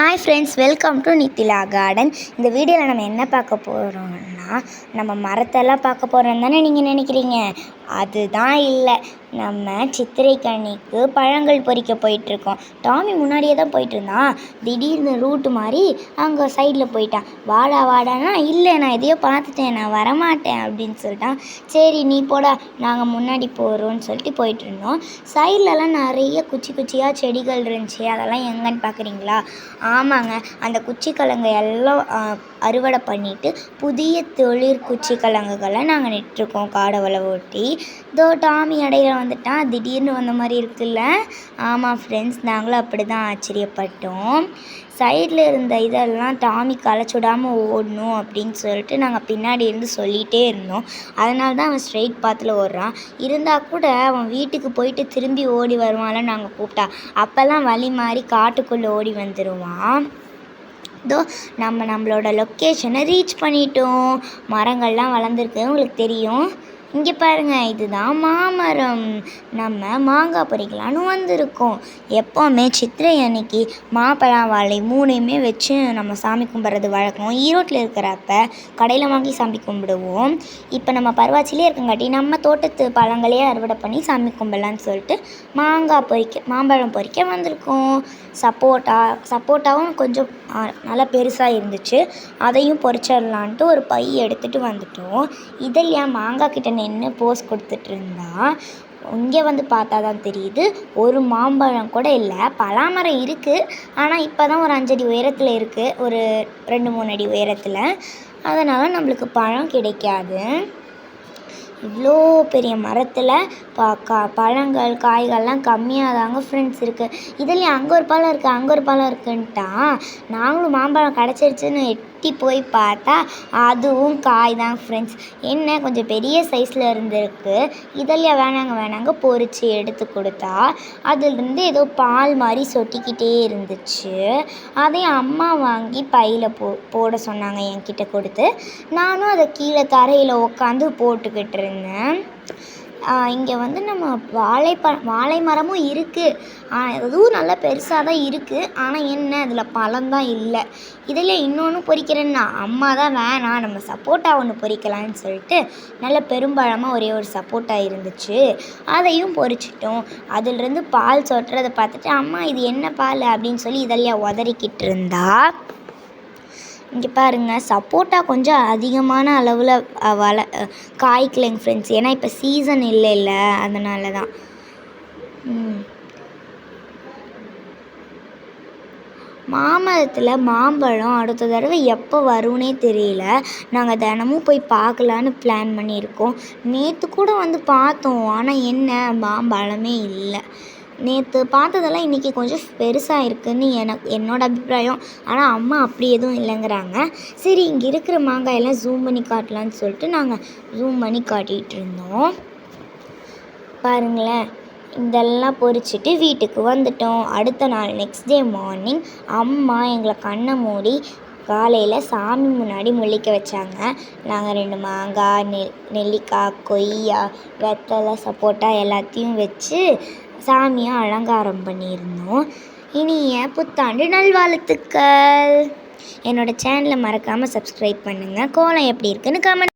Hi friends welcome to Nithila garden இந்த வீடியோவில் நம்ம என்ன பார்க்க போகிறோம்னா நம்ம மரத்தெல்லாம் பார்க்க போகிறோம் தானே நீங்கள் நினைக்கிறீங்க? அதுதான் இல்லை. நம்ம சித்திரை கனிக்கு பழங்கள் பொறிக்க போயிட்டுருக்கோம். டாமி முன்னாடியே தான் போயிட்டு இருந்தான் திடீர்னு ரூட்டு மாதிரி அங்கே சைடில் போயிட்டான். வாடா வாடானா இல்லை நான் எதையோ பார்த்துட்டேன் நான் வரமாட்டேன் அப்படின்னு சொல்லிட்டான். சரி நீ போடா நாங்கள் முன்னாடி போகிறோம்னு சொல்லிட்டு போயிட்டு இருந்தோம் சைட்லலாம் நிறைய குச்சி குச்சியாக செடிகள் இருந்துச்சு. அதெல்லாம் எங்கன்னு பார்க்குறீங்களா ஆமாங்க. அந்த குச்சிக்கிழங்கு எல்லாம் அறுவடை பண்ணிட்டு புதிய தொழிற் குச்சிக்கிழங்குகளை நாங்கள் நிட்டுருக்கோம் காடை வள ஓட்டி. இதோ டாமி இடையில வந்துட்டான். திடீர்னு வந்த மாதிரி இருக்குல்ல? ஆமாம் ஃப்ரெண்ட்ஸ் நாங்களும் அப்படி தான் ஆச்சரியப்பட்டோம் சைடில் இருந்த இதெல்லாம் டாமி களைச்சுடாமல் ஓடணும் அப்படின்னு சொல்லிட்டு நாங்கள் பின்னாடி இருந்து சொல்லிகிட்டே இருந்தோம். அதனால தான் அவன் ஸ்ட்ரெயிட் பாத்தில் ஓடுறான். இருந்தால் கூட அவன் வீட்டுக்கு போயிட்டு திரும்பி ஓடி வருவான்ல நாங்கள் கூப்பிட்டா. அப்போல்லாம் வழி மாறி காட்டுக்குள்ளே ஓடி வந்துடுவான் இதோ நம்ம நம்மளோட லொக்கேஷனை ரீச் பண்ணிட்டோம். மரங்கள்லாம் வளர்ந்துருக்கு. உங்களுக்கு தெரியும்? இங்கே பாருங்க இதுதான் மாமரம். நம்ம மாங்காய் பறிக்கலான்னு வந்திருக்கோம். எப்போவுமே சித்திரை அன்னைக்கு மாப்பழம் வாழை மூணையுமே வச்சு நம்ம சாமி கும்பிட்றது வழக்கம். ஈரோட்டில் இருக்கிறப்ப கடையில் வாங்கி சாமி கும்பிடுவோம். இப்போ நம்ம பருவாச்சிலே இருக்கங்காட்டி நம்ம தோட்டத்து பழங்களையே அறுவடை பண்ணி சாமி கும்பிடலான்னு சொல்லிட்டு மாங்காய் பொறிக்க மாம்பழம் பொறிக்க வந்திருக்கோம். சப்போட்டா சப்போட்டாவும் கொஞ்சம் நல்லா பெருசாக இருந்துச்சு. அதையும் பொறிச்சிடலான்ட்டு ஒரு பை எடுத்துகிட்டு வந்துட்டோம். இதில் என் மாங்காய் கிட்ட நின்று போஸ் கொடுத்துட்ருந்தா இங்கே வந்து பார்த்தா தான் தெரியுது ஒரு மாம்பழம் கூட இல்லை. பலாமரம் இருக்குது ஆனால் இப்போ தான் ஒரு அஞ்சடி உயரத்தில் இருக்குது ஒரு ரெண்டு மூணு அடி உயரத்தில். அதனால் நம்மளுக்கு பழம் கிடைக்காது. இவ்வளோ பெரிய மரத்தில் பா கா பழங்கள் காய்கள்லாம் கம்மியாக தாங்க ஃப்ரெண்ட்ஸ் இருக்குது இதுலேயும் அங்கே ஒரு பழம் இருக்குது அங்கே ஒரு பழம் இருக்குன்ட்டான் நாங்களும் மாம்பழம் கிடச்சிருச்சுன்னு வெட்டி போய் பார்த்தா அதுவும் காய் தான் ஃப்ரெண்ட்ஸ் என்ன கொஞ்சம் பெரிய சைஸில் இருந்திருக்கு. இதெல்லாம் வேணாங்க வேணாங்க பொறிச்சு எடுத்து கொடுத்தா அதுலேருந்து ஏதோ பால் மாதிரி சொட்டிக்கிட்டே இருந்துச்சு. அதையும் அம்மா வாங்கி பையில் போ போட சொன்னாங்க என்கிட்ட கொடுத்து. நானும் அதை கீழே தரையில் உட்காந்து போட்டுக்கிட்டு இருந்தேன். இங்கே வந்து நம்ம வாழைப்பழம் வாழை மரமும் இருக்குது அதுவும் நல்லா பெருசாக தான் இருக்குது ஆனால் என்ன அதில் பழம்தான் இல்லை. இதில் இன்னொன்று பொறிக்கிறேன்னா அம்மா தான் வேணாம் நம்ம சப்போட்டா ஒன்று பொறிக்கலாம்னு சொல்லிட்டு நல்ல பெரும்பழமாக ஒரே ஒரு சப்போட்டா இருந்துச்சு. அதையும் பொறிச்சிட்டோம். அதிலிருந்து பால் சொட்டுறதை பார்த்துட்டு அம்மா இது என்ன பால்? அப்படின்னு சொல்லி இதெல்லாம் உதறிக்கிட்டு இருந்தா இங்கே பாருங்கள் சப்போட்டா கொஞ்சம் அதிகமான அளவில் வள காய்க்கலைங்க ஃப்ரெண்ட்ஸ் ஏன்னா இப்போ சீசன் இல்லை இல்லை அதனால தான் மாமரத்தில் மாம்பழம் அடுத்த தடவை எப்போ வரும்னே தெரியல. நாங்கள் தினமும் போய் பார்க்கலான்னு பிளான் பண்ணியிருக்கோம். நேற்று கூட வந்து பார்த்தோம். ஆனால் என்ன? மாம்பழமே இல்லை. நேற்று பார்த்ததெல்லாம் இன்றைக்கி கொஞ்சம் பெருசாக இருக்குதுன்னு எனக்கு என்னோட அபிப்பிராயம். ஆனால் அம்மா அப்படி எதுவும் இல்லைங்கிறாங்க. சரி இங்கே இருக்கிற மாங்காயெல்லாம் ஜூம் பண்ணி காட்டலான்னு சொல்லிட்டு நாங்கள் ஜூம் பண்ணி காட்டிகிட்டு இருந்தோம். பாருங்களேன் இதெல்லாம் பொறிச்சிட்டு வீட்டுக்கு வந்துட்டோம். அடுத்த நாள் நெக்ஸ்ட் டே மார்னிங் அம்மா எங்களை கண்ணை மூடி காலையில் சாமி முன்னாடி முழிக்க வச்சாங்க. நாங்கள் ரெண்டு மாங்காய் நெல் நெல்லிக்காய் கொய்யா வெத்தலை சப்போட்டா எல்லாத்தையும் வச்சு சாமியை அலங்காரம் பண்ணியிருந்தோம். இனிய புத்தாண்டு நல்வாழ்த்துக்கள். என்னோட சேனலை மறக்காமல் சப்ஸ்கிரைப் பண்ணுங்கள் கோலம் எப்படி இருக்குன்னு கமெண்ட்